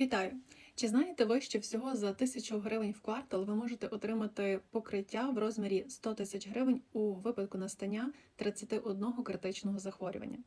Вітаю! Чи знаєте ви, що всього за тисячу гривень в квартал ви можете отримати покриття в розмірі 100 тисяч гривень у випадку настання 31 критичного захворювання?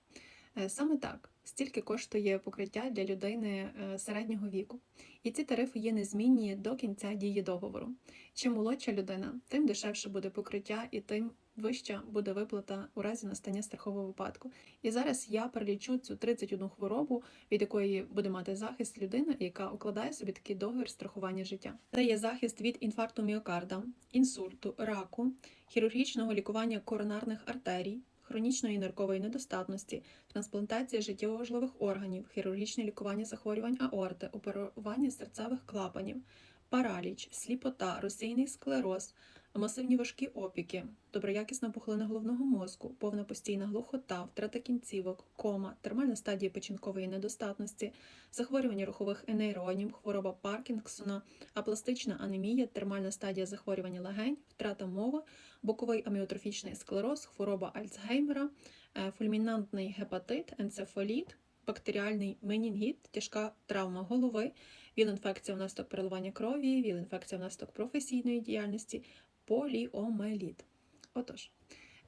Е, Саме так, стільки коштує покриття для людини е, середнього віку. І ці тарифи є незмінні до кінця дії договору. Чим молодша людина, тим дешевше буде покриття і тим вища буде виплата у разі настання страхового випадку. І зараз я перелічу цю 31 хворобу, від якої буде мати захист людина, яка укладає собі такий договір страхування життя. Це є захист від інфаркту міокарда, інсульту, раку, хірургічного лікування коронарних артерій, хронічної ниркової недостатності, трансплантація життєво важливих органів, хірургічне лікування захворювань аорти, оперування серцевих клапанів, параліч, сліпота, розсійний склероз, масивні важкі опіки, доброякісна пухлина головного мозку, повна постійна глухота, втрата кінцівок, кома, термальна стадія печінкової недостатності, захворювання рухових нейронів, хвороба Паркінсона, апластична анемія, термальна стадія захворювання легень, втрата мови, боковий аміотрофічний склероз, хвороба Альцгеймера, е, фульмінантний гепатит, енцефаліт, бактеріальний менінгіт, тяжка травма голови, ВІЛ-інфекція внаслідок переливання крові, ВІЛ-інфекція внаслідок професійної діяльності, поліомеліт. Отож,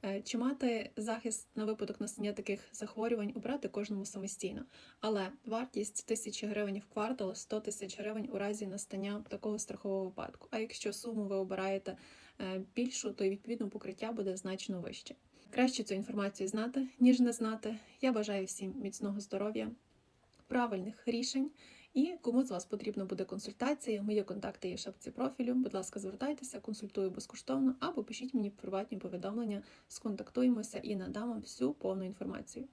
е, чи мати захист на випадок настання таких захворювань обрати кожному самостійно, але вартість тисячі гривень в квартал 100 тисяч гривень у разі настання такого страхового випадку. А якщо суму ви обираєте е, більшу, то відповідно покриття буде значно вище. Краще цю інформацію знати, ніж не знати. Я бажаю всім міцного здоров'я, правильних рішень. І кому з вас потрібна буде консультація, мої контакти є в шапці профілю. Будь ласка, звертайтеся, консультую безкоштовно або пишіть мені приватні повідомлення, сконтактуємося і надам вам всю повну інформацію.